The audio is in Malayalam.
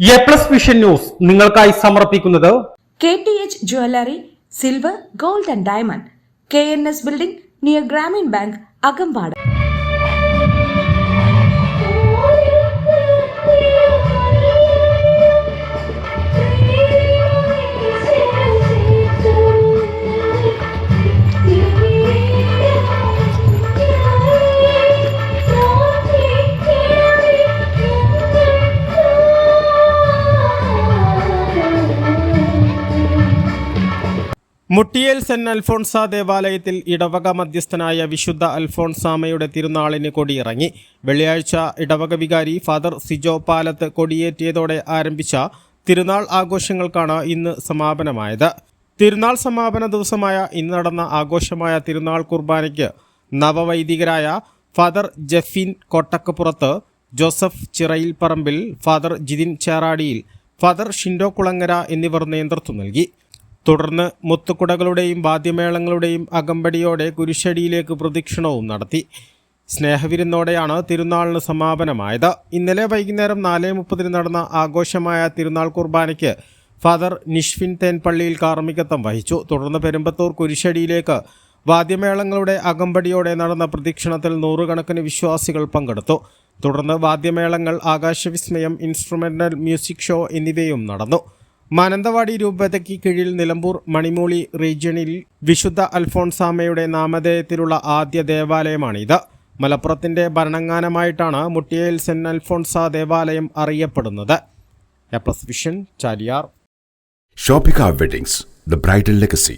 എ പ്ലസ് വിഷൻ ന്യൂസ് നിങ്ങൾക്കായി സമർപ്പിക്കുന്നത് K T H jewellery silver gold and diamond K N S building near Grameen bank Akampadam. Muttiyel saint Alphonsa ദേവാലയത്തിൽ ഇടവക മധ്യസ്ഥനായ വിശുദ്ധ അൽഫോൺസാമയുടെ തിരുനാളിന് കൊടിയിറങ്ങി. വെള്ളിയാഴ്ച ഇടവക വികാരി ഫാദർ സിജോ പാലത്ത് കൊടിയേറ്റിയതോടെ ആരംഭിച്ച തിരുനാൾ ആഘോഷങ്ങൾക്കാണ് ഇന്ന് സമാപനമായത്. തിരുനാൾ സമാപന ദിവസമായ ഇന്ന് നടന്ന ആഘോഷമായ തിരുനാൾ കുർബാനയ്ക്ക് നവവൈദികരായ Father Jafeen Kottakkapurath Joseph Chirayil Parambil father Jithin Cheradiyil father Shindo Kulangara എന്നിവർ നേതൃത്വം നൽകി. തുടർന്ന് മുത്തുക്കുടകളുടെയും വാദ്യമേളങ്ങളുടെയും അകമ്പടിയോടെ കുരിശടിയിലേക്ക് പ്രദക്ഷിണവും നടത്തി. സ്നേഹവിരുന്നോടെയാണ് തിരുനാളിന് സമാപനമായത്. ഇന്നലെ വൈകുന്നേരം നാല് മുപ്പതിന് നടന്ന ആഘോഷമായ തിരുനാൾ കുർബാനയ്ക്ക് ഫാദർ നിഷ്വിൻ തേൻപള്ളിയിൽ കാർമ്മികത്വം വഹിച്ചു. തുടർന്ന് പെരുമ്പത്തൂർ കുരിശടിയിലേക്ക് വാദ്യമേളങ്ങളുടെ അകമ്പടിയോടെ നടന്ന പ്രദക്ഷിണത്തിൽ നൂറുകണക്കിന് വിശ്വാസികൾ പങ്കെടുത്തു. തുടർന്ന് വാദ്യമേളങ്ങൾ ആകാശവിസ്മയം ഇൻസ്ട്രുമെന്റൽ മ്യൂസിക് ഷോ എന്നിവയും നടന്നു. മാനന്തവാടി രൂപതയ്ക്ക് കീഴിൽ നിലമ്പൂർ മണിമൂളി റീജിയണിൽ വിശുദ്ധ അൽഫോൺസാമയുടെ നാമധേയത്തിലുള്ള ആദ്യ ദേവാലയമാണിത്. മലപ്പുറത്തിന്റെ ഭരണങ്ങാനമായിട്ടാണ് മുട്ടിയയിൽ സെന്റ് അൽഫോൺസ ദേവാലയം അറിയപ്പെടുന്നത്. A plus vision Chaliyar. Shopica weddings the bridal legacy.